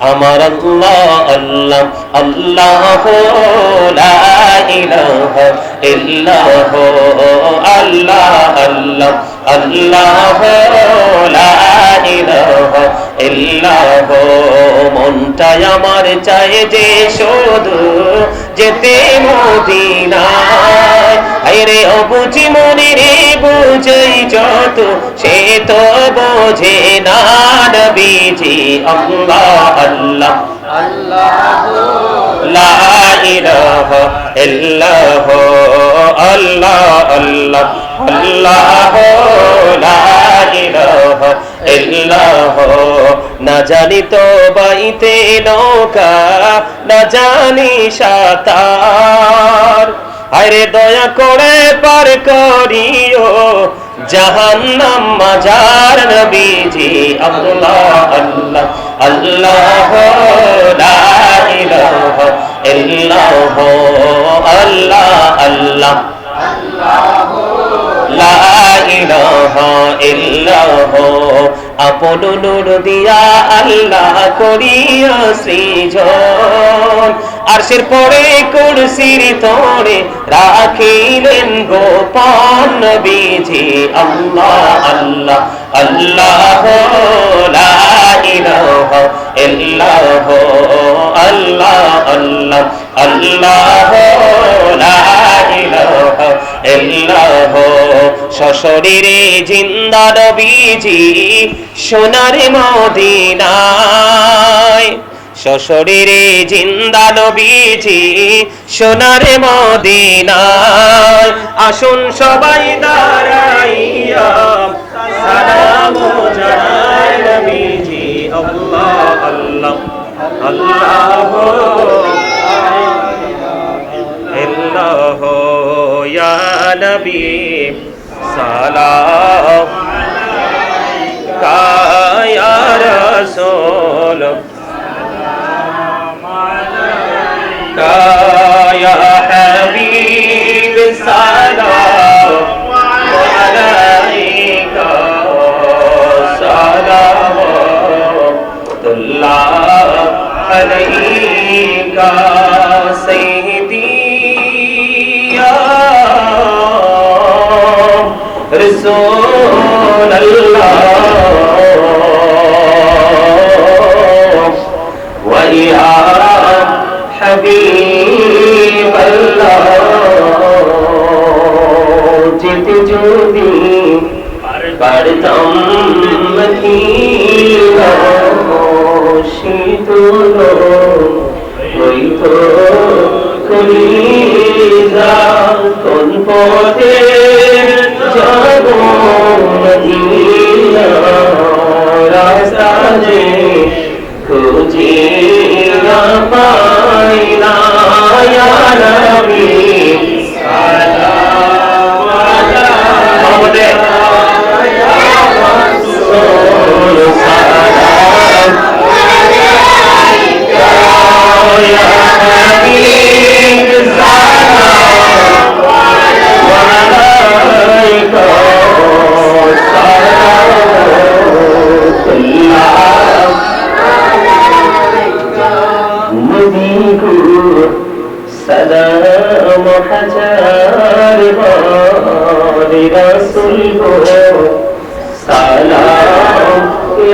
আমার আল্লাহ আল্লাহ আল্লাহ ইল্লাহ আল্লাহ আল্লাহ আল্লাহ ইল্লাহ মনটাই আমার চায় যে শুধু যেতে মদিনায়। অবুঝি মনে রে, বুঝই যত, সে তো বোঝে না নবীজি আল্লাহ আল্লাহ। আল্লাহ আল্লাহ। আল্লাহ না জানি তো বাইতে নৌকা, না জানি সাঁতার। আরে দয়া করে পার করিও। জাহান্নাম মাজার নবীজি আল্লাহ আল্লাহ আল্লাহ, লা ইলাহা ইল্লাহ আল্লাহ আল্লাহ, লা ইলাহা ইল্লাহ আপন নূর দিয়া আল্লাহ করিয়া সৃজন। আরশের পরে কুরসির তোড়ে রাখিলেন গোপন নবীজি। আল্লাহ আল্লাহ আল্লাহ লা ইলাহা ইল্লাহ, আল্লাহ আল্লাহ আল্লাহ লা ইলাহা ইল্লাহ। সশরীরে জিন্দা নবীজি, সোনার মদিনায় সশরীরে জিন্দা নবীজি, সোনার মদিনায়। আসুন সবাই দাঁড়াইয়া, সালাম জানাই নবীজি। আল্লাহ আল্লাহ আল্লাহ ইয়া নবী, সালাম। কায়া রাসূল। হাবিব সালাম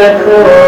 the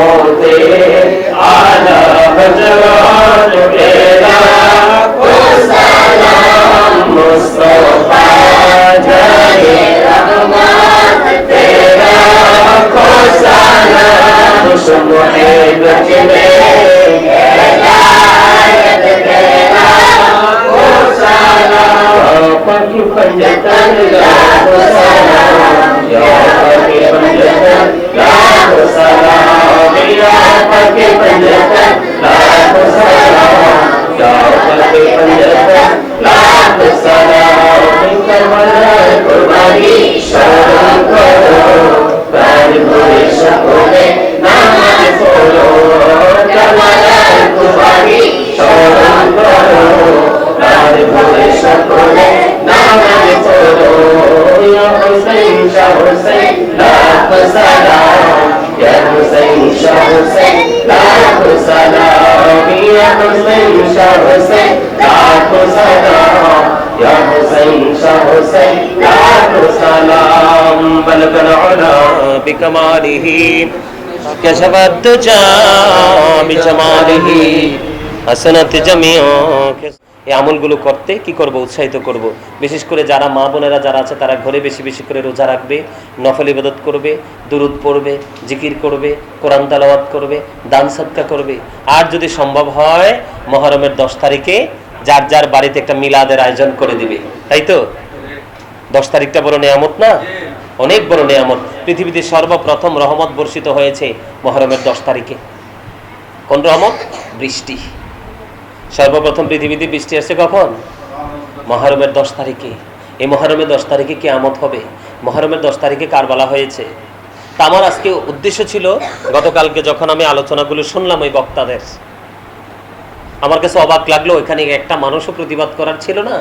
होते आला भजवान तेरा को सलाम मुस्ता يا حسين شاه حسين لاكھ سلام بلغ العلا بكماله كشف الدجى بجماله حسنت جميع এই আমলগুলো করতে কি করব উৎসাহিত করব বিশেষ করে যারা মা বোনেরা যারা আছে তারা ঘরে বেশি বেশি করে রোজা রাখবে নফল ইবাদত করবে দুরুদ পড়বে জিকির করবে কোরআন তালাওয়াত করবে দান সৎকা করবে আর যদি সম্ভব হয় মহরমের দশ তারিখে যার যার বাড়িতে একটা মিলাদের আয়োজন করে দিবে। তাই তো? দশ তারিখটা বড় নেয়ামত না? অনেক বড় নেয়ামত। পৃথিবীতে সর্বপ্রথম রহমত বর্ষিত হয়েছে মহরমের দশ তারিখে। কোন রহমত? বৃষ্টি। সর্বপ্রথম পৃথিবীতে বৃষ্টি আসছে কখন? মহরমের দশ তারিখে। এই মহরমের দশ তারিখে কি আমত হবে। মহরমের দশ তারিখে কারবালা হয়েছে। তা আমার আজকে উদ্দেশ্য ছিল, গতকালকে যখন আমি আলোচনাগুলো শুনলাম ওই বক্তাদের আমার কাছে অবাক লাগল এখানে একটা মানুষও প্রতিবাদ করার ছিল না?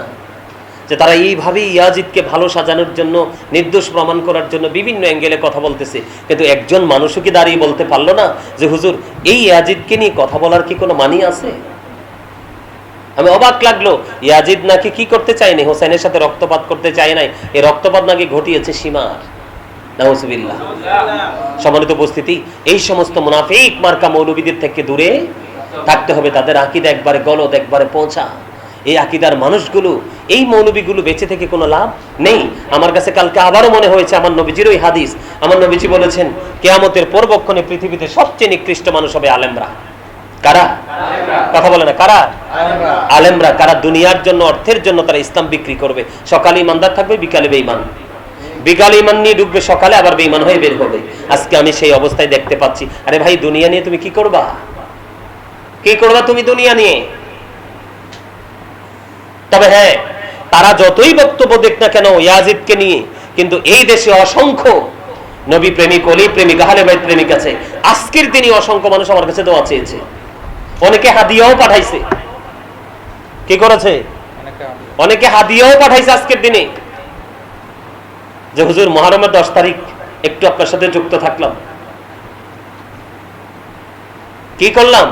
যে তারা এইভাবেই ইয়াজিদকে ভালো সাজানোর জন্য, নির্দোষ প্রমাণ করার জন্য বিভিন্ন অ্যাঙ্গেলে কথা বলতেছে। কিন্তু একজন মানুষও কি দাঁড়িয়ে বলতে পারল না যে, হুজুর, এই ইয়াজিদকে নিয়ে কথা বলার কি কোনো মানি আছে? আমি অবাক লাগল, ইয়াজিদ নাকি কি করতে চায়নি? হোসেনের সাথে রক্তপাত করতে চায় নাই। এই রক্তপাত নাকি ঘটিয়েছে সীমার। নাউজুবিল্লাহ। সম্মানিত উপস্থিতি, এই সমস্ত মুনাফিক মার্কা মৌলবীদের থেকে দূরে থাকতে হবে তাদের আকিদা একবারে গলদ একবারে পৌঁছা। এই আকিদার মানুষগুলো এই মৌলবীগুলো বেঁচে থেকে কোনো লাভ নেই। আমার কাছে কালকে আবারও মনে হয়েছে আমার নবীজির ওই হাদিস। আমার নবীজি বলেছেন কেয়ামতের পরবক্ষণে পৃথিবীতে সবচেয়ে নিকৃষ্ট মানুষ হবে আলেমরা। কারা? কথা বলে না কারা? আলেমরা। কারা দুনিয়ার জন্য অর্থের জন্য তারা ইসলাম বিক্রি করবে। সকালে ইমানদার থাকবে বিকালে বেঈমান। বিকালে ইমান নিয়ে ঢুকবে সকালে আবার বেইমান হয়ে বের হবে। আজকে আমি সেই অবস্থায় দেখতে পাচ্ছি। আরে ভাই দুনিয়া নিয়ে তুমি কি করবা? কি করবা তুমি দুনিয়া নিয়ে? তবে হ্যাঁ তারা যতই বক্তব্য দেখ না কেন ইয়াজিদকে নিয়ে, কিন্তু এই দেশে অসংখ্য নবী প্রেমিক, অলি প্রেমিক, আহলে ভাই প্রেমিক আছে। আজকের দিনে অসংখ্য মানুষ আমার কাছে দোয়া চেয়েছে। অনেকে হাদিয়াও পাঠাইছে। কি করেছে? অনেকে হাদিয়াও পাঠাইছে আজকের দিনে। যে হুজুর মহরমের দশ তারিখ, একটু আপনার সাথে যুক্ত থাকলাম। কি করলাম?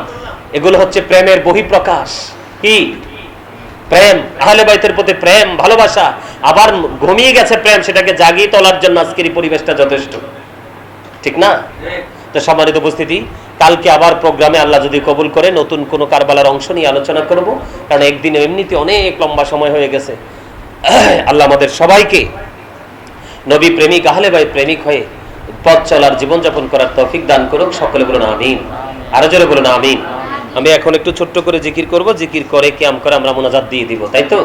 এগুলো হচ্ছে প্রেমের বহিঃপ্রকাশ। কি? প্রেম। আহলে বাইতের প্রতি প্রেম, ভালোবাসা। আবার ঘুমিয়ে গেছে প্রেম, সেটাকে জাগিয়ে তোলার জন্য আজকের পরিবেশটা যথেষ্ট। ঠিক না? তো সম্মানিত উপস্থিতি, কালকে আবার প্রোগ্রামে আল্লাহ যদি কবুল করে, নতুন কোনো কারবালার অংশ নিয়ে আলোচনা করব। কারণ একদিনে এমনিতে অনেক লম্বা সময় হয়ে গেছে। আল্লাহ আমাদের সবাইকে নবী প্রেমিক, আহলে ভাই প্রেমিক হয়ে পথ চলার জীবনযাপন করার তৌফিক দান করুক। সকলে বলুন আমিন। আরও জোরে বলুন আমিন। আমি এখন একটু ছোট্ট করে জিকির করব। জিকির করে ক্যাম করে আমরা মোনাজাত দিয়ে দিব, তাই তো?